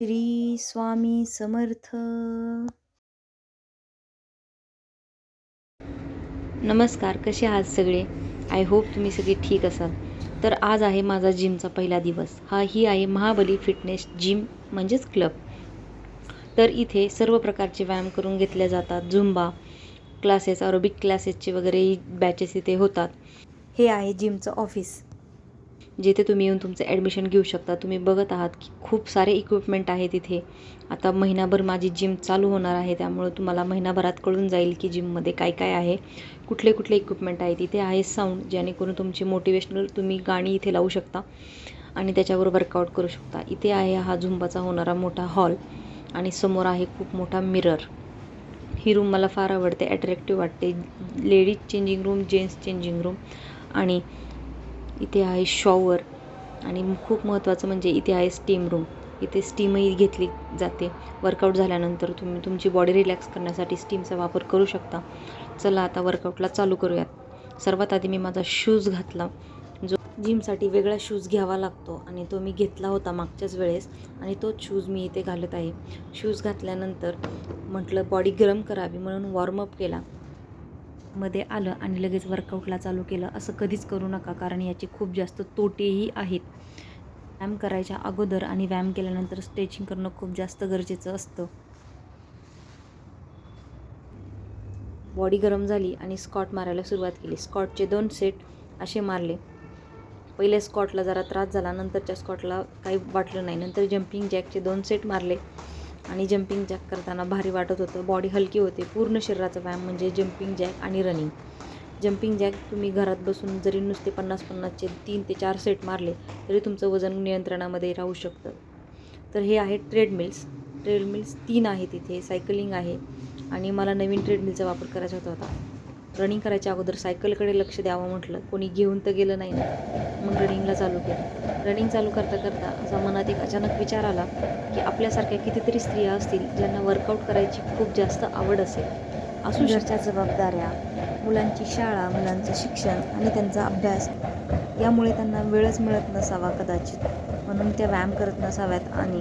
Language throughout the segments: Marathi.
श्री स्वामी समर्थ. नमस्कार कसे आहात सगळे? आय होप तुम्ही सगळे ठीक असाल. तर आज आहे माझा जिमचा पहिला दिवस. हा ही आहे महाबली फिटनेस जिम म्हणजेच क्लब तर इथे सर्व प्रकारचे व्यायाम करून घेतले जातात. झुंबा क्लासेस अरोबिक क्लासेसचे वगैरे बॅचेस इथे होतात. हे आहे जिमचं ऑफिस जिथे तुम्ही येऊन तुमचं ॲडमिशन घेऊ शकता. तुम्ही बघत आहात की खूप सारे इक्विपमेंट आहेत इथे. आता महिनाभर माझी जिम चालू होणार आहे. त्यामुळं तुम्हाला महिनाभरात कळून जाईल की जिममध्ये काय काय आहे. कुठले कुठले इक्विपमेंट आहेत. इथे आहे साऊंड जेणेकरून तुमची मोटिवेशनल तुम्ही गाणी इथे लावू शकता. आणि त्याच्यावर वर्कआउट करू शकता. इथे आहे हा झुंबाचा होणारा मोठा हॉल आणि समोर आहे खूप मोठा मिरर ही रूम मला फार आवडते. ॲट्रॅक्टिव्ह वाटते. Ladies changing room gents changing room आणि इथे आहे शॉवर. आणि खूप महत्त्वाचं म्हणजे इथे आहे स्टीम रूम इथे स्टीमही घेतली जाते. वर्कआउट झाल्यानंतर तुम्ही तुमची बॉडी रिलॅक्स करण्यासाठी स्टीमचा वापर करू शकता. चला आता वर्कआउटला चालू करूयात. सर्वात आधी मी माझा शूज घातला. जो जिमसाठी वेगळा शूज घ्यावा लागतो आणि तो मी घेतला होता मागच्याच वेळेस आणि तोच शूज मी इथे घालत आहे. शूज घातल्यानंतर म्हटलं बॉडी गरम करावी म्हणून वॉर्मअप केला. मध्ये आलं आणि लगेच वर्कआउटला चालू केलं असं कधीच करू नका कारण याचे खूप जास्त तोटेही आहेत. व्यायाम करायच्या अगोदर आणि व्यायाम केल्यानंतर स्ट्रेचिंग करणं खूप जास्त गरजेचं असतं. बॉडी गरम झाली आणि स्कॉट मारायला सुरुवात केली. स्कॉटचे दोन सेट असे मारले. पहिल्या स्कॉटला जरा त्रास झाला नंतरच्या स्कॉटला काही वाटलं नाही. नंतर जम्पिंग जॅकचे दोन सेट मारले. आणि जम्पिंग जॅक करताना भारी वाटत होतं. बॉडी हलकी होते. पूर्ण शरीराचा व्यायाम म्हणजे जम्पिंग जॅक आणि रनिंग जम्पिंग जॅक तुम्ही घरात बसून जरी नुसते पन्नास पन्नासचे तीन ते चार सेट मारले तरी तुमचं वजन नियंत्रणामध्ये राहू शकतं. तर हे आहे ट्रेडमिल्स ट्रेडमिल्स तीन आहेत इथे. सायकलिंग आहे. आणि मला नवीन ट्रेडमिलचा वापर करायचा होता होता. रनिंग करायच्या अगोदर सायकलकडे लक्ष द्यावं म्हटलं. कोणी घेऊन तर गेलं नाही ना. मग रनिंगला चालू केलं. रनिंग चालू करता करता असा मनात एक अचानक विचार आला की आपल्यासारख्या कितीतरी स्त्रिया असतील ज्यांना वर्कआउट करायची खूप जास्त आवड असेल. असू घरच्या जबाबदाऱ्या मुलांची शाळा मुलांचं शिक्षण आणि त्यांचा अभ्यास यामुळे त्यांना वेळच मिळत नसावा कदाचित. म्हणून त्या व्यायाम करत नसाव्यात आणि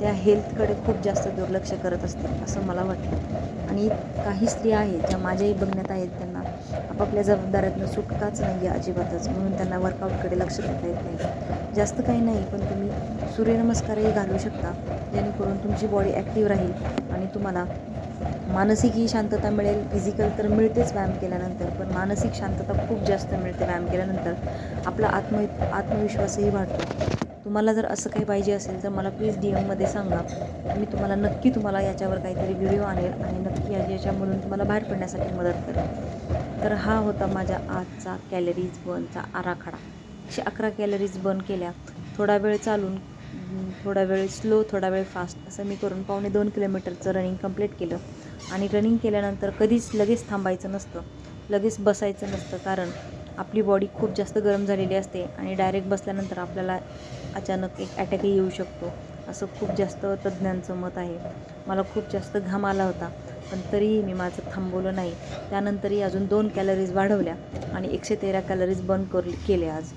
त्या हेल्थकडे खूप जास्त दुर्लक्ष करत असतील असं मला वाटलं आणि काही स्त्रिया आहेत ज्या माझ्याही बघण्यात आहेत त्यांना आपापल्या जबाबदाऱ्यातनं सुटकाच नाही आहे अजिबातच. म्हणून त्यांना वर्कआउटकडे लक्ष देता येत नाही. जास्त काही नाही पण तुम्ही सूर्यनमस्कारही घालू शकता. जेणेकरून तुमची बॉडी ॲक्टिव्ह राहील आणि तुम्हाला मानसिकही शांतता मिळेल फिजिकल तर मिळतेच व्यायाम केल्यानंतर पण मानसिक शांतता खूप जास्त मिळते व्यायाम केल्यानंतर. आपला आत्म आत्मविश्वासही वाढतो. तुम्हाला जर असं काही पाहिजे असेल तर मला प्लीज डी एममध्ये सांगा. मी तुम्हाला नक्की तुम्हाला याच्यावर काहीतरी व्हिडिओ आणेल आणि नक्की याच्यामधून तुम्हाला बाहेर पडण्यासाठी मदत करेल. तर हा होता माझ्या आजचा कॅलरीज बर्नचा आराखडा. एकशे अकरा कॅलरीज बर्न केल्या. थोडा वेळ चालून थोडा वेळ स्लो थोडा वेळ फास्ट असं मी करून पावणे दोन किलोमीटरचं रनिंग कंप्लीट केलं. आणि रनिंग केल्यानंतर कधीच लगेच थांबायचं नसतं. लगेच बसायचं नसतं कारण आपली बॉडी खूप जास्त गरम झालेली असते आणि डायरेक्ट बसल्यानंतर आपल्याला अचानक एक अटॅकही येऊ शकतो. असं खूप जास्त तज्ज्ञांचं मत आहे. मला खूप जास्त घाम आला होता पण तरीही मी माझं थांबवलं नाही. त्यानंतरही अजून दोन कॅलरीज वाढवल्या आणि एकशे तेरा कॅलरीज बर्न कर केल्या आज.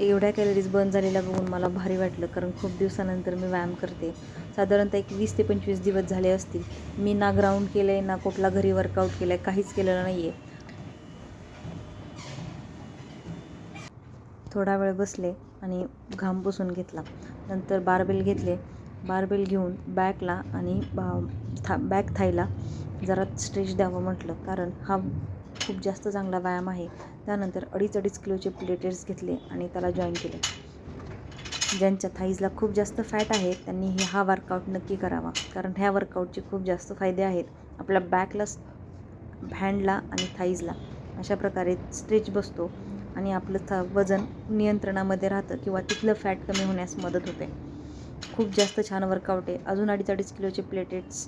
एवढ्या कॅलरीज बर्न झालेल्या बघून मला भारी वाटलं कारण खूप दिवसानंतर मी व्यायाम करते. साधारणतः एक वीस ते पंचवीस दिवस झाले असतील. मी ना ग्राउंड केलं आहे ना कुठला घरी वर्कआउट केलं आहे काहीच केलेलं नाही आहे थोडा वेळ बसले आणि घाम पुसून घेतला. नंतर बारबेल घेतले. बारबेल घेऊन बॅकला आणि था बॅक थायला जरा स्ट्रेच द्यावं म्हटलं. कारण हा खूप जास्त चांगला व्यायाम आहे. त्यानंतर अडीच अडीच किलोचे प्लेटेट्स घेतले आणि त्याला जॉईन केले. ज्यांच्या थाईजला खूप जास्त फॅट आहे त्यांनी हा वर्कआउट नक्की करावा. कारण ह्या वर्कआउटचे खूप जास्त फायदे आहेत. आपल्या बॅकला हँडला आणि थाईजला. अशा प्रकारे स्ट्रेच बसतो आणि आपलं थ वजन नियंत्रणामध्ये राहतं किंवा तिथलं फॅट कमी होण्यास मदत होते. खूप जास्त छान वर्कआउट आहे. अजून अडीच अडीच किलोचे प्लेटेट्स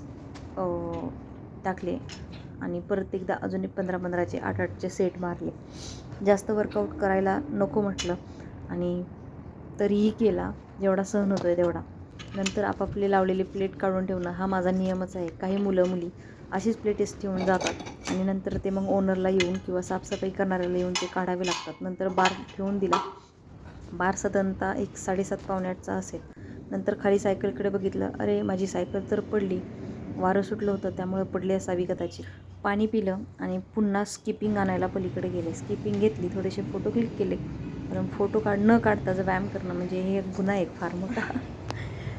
टाकले आणि परत एकदा अजून एक पंधरा पंधराचे आठ आठचे सेट मारले. जास्त वर्कआउट करायला नको म्हटलं आणि तरीही केला जेवढा सहन होतो आहे तेवढा. नंतर आपापले लावलेली प्लेट काढून ठेवणं हा माझा नियमच आहे. काही मुलं मुली अशीच प्लेटेस ठेवून जातात. आणि नंतर ते मग ओनरला येऊन किंवा साफसफाई करणाऱ्याला येऊन ते काढावे लागतात. नंतर बार ठेवून दिला. बार साधारणतः एक साडेसात पावणे आठचा असेल. नंतर खाली सायकलकडे बघितलं अरे माझी सायकल तर पडली. वारं सुटलं होतं त्यामुळे पडली असावी कदाचित. पाणी पिलं आणि पुन्हा स्किपिंग आणायला पलीकडे गेले. स्किपिंग घेतली थोडेसे फोटो क्लिक केले. कारण फोटो काढ न काढताच व्यायाम करणं म्हणजे हे एक गुन्हा आहे एक फार मोठा.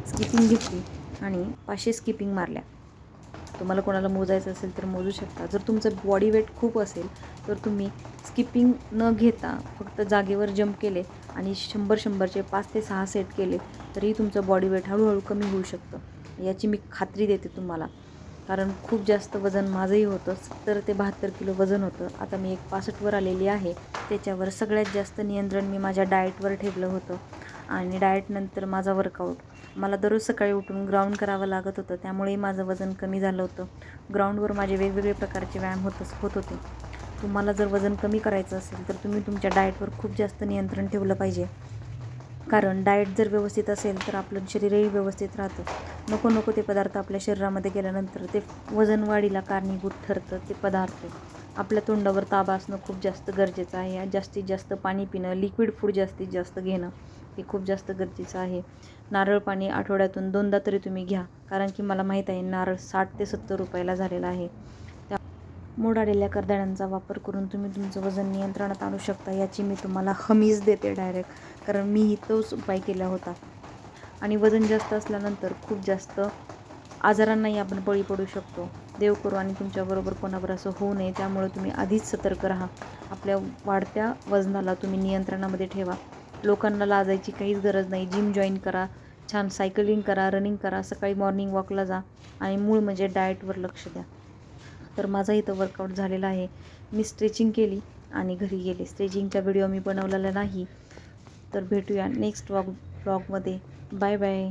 स्किपिंग घेतली आणि पाचशे स्किपिंग मारल्या. तुम्हाला कोणाला मोजायचं असेल तर मोजू शकता. जर तुमचं बॉडी वेट खूप असेल तर तुम्ही स्किपिंग न घेता फक्त जागेवर जंप केले आणि शंभर शंभरचे पाच ते सहा सेट केले तरीही तुमचं बॉडी वेट हळूहळू कमी होऊ शकतं. याची मी खात्री देते तुम्हाला. कारण खूप जास्त वजन माझंही होतं. सत्तर ते बहात्तर किलो वजन होतं. आता मी एक पासष्टवर आलेली आहे. त्याच्यावर सगळ्यात जास्त नियंत्रण मी माझ्या डाएटवर ठेवलं होतं. आणि डाएटनंतर माझा वर्कआउट मला दररोज सकाळी उठून ग्राउंड करावं लागत होतं. त्यामुळे माझं वजन कमी झालं होतं. ग्राउंडवर माझे वेगवेगळे प्रकारचे व्यायाम होतच होत होते. तुम्हाला जर वजन कमी करायचं असेल तर तुम्ही तुमच्या डाएटवर खूप जास्त नियंत्रण ठेवलं पाहिजे. कारण डाएट जर व्यवस्थित असेल तर आपलं शरीरही व्यवस्थित राहतं. नको नको ते पदार्थ आपल्या शरीरामध्ये गेल्यानंतर ते वजन वाढीला कारणीभूत ठरतं ते पदार्थ. आपल्या तोंडावर ताबा असणं खूप जास्त गरजेचं आहे. जास्तीत जास्त पाणी पिणं लिक्विड फूड जास्तीत जास्त घेणं हे खूप जास्त गरजेचं आहे. नारळ पाणी आठवड्यातून दोनदा तरी तुम्ही घ्या कारण की मला माहीत आहे नारळ साठ ते सत्तर रुपयाला झालेला आहे. त्या मोडालेल्या करदाण्यांचा वापर करून तुम्ही तुमचं वजन नियंत्रणात आणू शकता याची मी तुम्हाला हमीच देते डायरेक्ट कारण मीही तोच उपाय केला होता. आणि वजन जास्त असल्यानंतर खूप जास्त आजारांनाही आपण बळी पडू शकतो. देव करू आणि तुमच्याबरोबर कोणावर असं होऊ नये त्यामुळे तुम्ही आधीच सतर्क राहा. आपल्या वाढत्या वजनाला तुम्ही नियंत्रणामध्ये ठेवा. लोकांना लाजायची काहीच गरज नाही. जिम जॉईन करा छान सायकलिंग करा रनिंग करा सकाळी मॉर्निंग वॉकला जा आणि मूळ म्हणजे डाएटवर लक्ष द्या. तर माझा इथं वर्कआउट झालेला आहे. मी स्ट्रेचिंग केली आणि घरी गेले. स्ट्रेचिंगचा व्हिडिओ मी बनवलेला नाही. तर भेटूया नेक्स्ट व्लॉग ब्लॉगमध्ये बाय बाय